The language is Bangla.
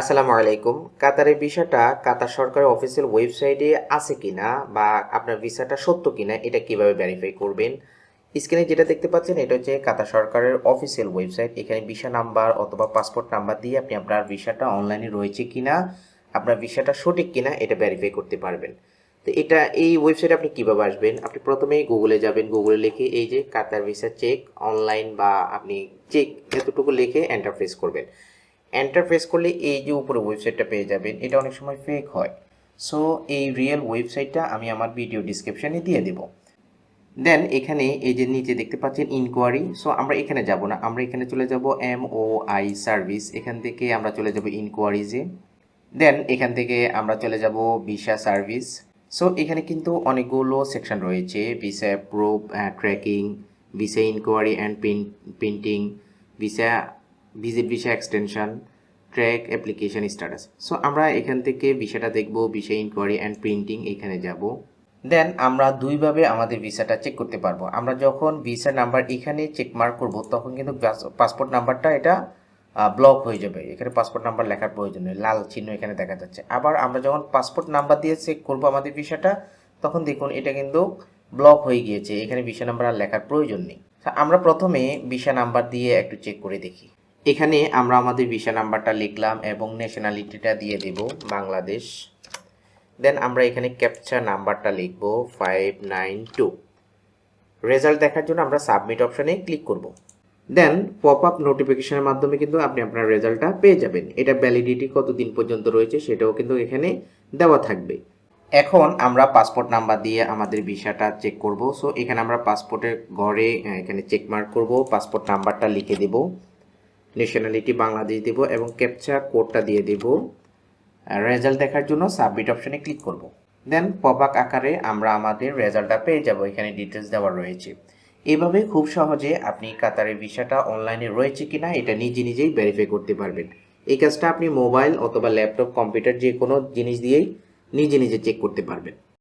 আসসালামু আলাইকুম। কাতারের ভিসাটা কাতার সরকারের অফিসিয়াল ওয়েবসাইটে আছে কিনা বা আপনার ভিসাটা সত্য কিনা, এটা কীভাবে ভেরিফাই করবেন? স্ক্রিনে যেটা দেখতে পাচ্ছেন, এটা হচ্ছে কাতার সরকারের অফিসিয়াল ওয়েবসাইট এখানে ভিসা নাম্বার অথবা পাসপোর্ট নাম্বার দিয়ে আপনি আপনার ভিসাটা অনলাইনে রয়েছে কিনা, আপনার ভিসাটা সঠিক কিনা, এটা ভেরিফাই করতে পারবেন। তো এটা, এই ওয়েবসাইটে আপনি কীভাবে আসবেন? আপনি প্রথমেই গুগলে যাবেন। গুগলে লিখে এই যে কাতার ভিসা চেক অনলাইন বা আপনি চেক এতটুকু লিখে এন্টার প্রেস করবেন। এন্টার প্রেস করলে এই যে উপরে ওয়েবসাইটটা পেয়ে যাবেন, এটা অনেক সময় ফেক হয়। সো এই রিয়েল ওয়েবসাইটটা আমি আমার ভিডিও ডিসক্রিপশানে দিয়ে দেব। দেন এখানে এই যে নিচে দেখতে পাচ্ছেন ইনকোয়ারি সো আমরা এখানে যাব না। আমরা এখানে চলে যাব এম ও আই সার্ভিস এখান থেকে আমরা চলে যাব ইনকোয়ারিজে দেন এখান থেকে আমরা চলে যাব ভিসা সার্ভিস সো এখানে কিন্তু অনেকগুলো সেকশন রয়েছে visa approve tracking visa inquiry and printing visa visit visa extension track application status so আমরা এখান থেকে ভিসাটা দেখব ভিসা ইনকোয়ারি অ্যান্ড প্রিন্টিং এখানে যাব। দেন আমরা দুইভাবে আমাদের ভিসাটা চেক করতে পারব। আমরা যখন ভিসা নাম্বার এখানে চেক মার্ক করব, তখন কিন্তু পাসপোর্ট নাম্বারটা এটা ব্লক হয়ে যাবে। এখানে পাসপোর্ট নাম্বার লেখার প্রয়োজন নেই। লাল চিহ্ন এখানে দেখা যাচ্ছে। আবার আমরা যখন পাসপোর্ট নাম্বার দিয়ে চেক করব আমাদের ভিসাটা, তখন দেখুন এটা কিন্তু ব্লক হয়ে গিয়েছে। এখানে ভিসা নাম্বার আর লেখার প্রয়োজন নেই। আমরা প্রথমে ভিসা নাম্বার দিয়ে একটু চেক করে দেখি। এখানে আমরা আমাদের ভিসা নাম্বারটা লিখলাম এবং ন্যাশনালিটিটা দিয়ে দেব বাংলাদেশ। দেন আমরা এখানে ক্যাপচা নাম্বারটা লিখব ফাইভ নাইন টু রেজাল্ট দেখার জন্য আমরা সাবমিট অপশানে ক্লিক করব। দেন পপ আপ নোটিফিকেশনের মাধ্যমে কিন্তু আপনি আপনার রেজাল্টটা পেয়ে যাবেন। এটা ভ্যালিডিটি কতদিন পর্যন্ত রয়েছে সেটাও কিন্তু এখানে দেওয়া থাকবে। এখন আমরা পাসপোর্ট নাম্বার দিয়ে আমাদের ভিসাটা চেক করব। সো এখানে আমরা পাসপোর্টের ঘরে এখানে চেক মার্ক করব পাসপোর্ট নাম্বারটা লিখে দেব। ন্যাশনালিটি বাংলাদেশ দেব এবং ক্যাপচা কোডটা দিয়ে দেব। রেজাল্ট দেখার জন্য সাবমিট অপশনে ক্লিক করব। দেন পপাক আকারে আমরা আমাদের রেজাল্টটা পেয়ে যাব, এখানে ডিটেলস দেওয়া রয়েছে। এভাবে খুব সহজে আপনি কাতারের ভিসাটা অনলাইনে রয়েছে কিনা এটা নিজে নিজেই ভেরিফাই করতে পারবেন। এই কাজটা আপনি মোবাইল অথবা ল্যাপটপ কম্পিউটার যে কোনো জিনিস দিয়েই নিজে নিজে চেক করতে পারবেন।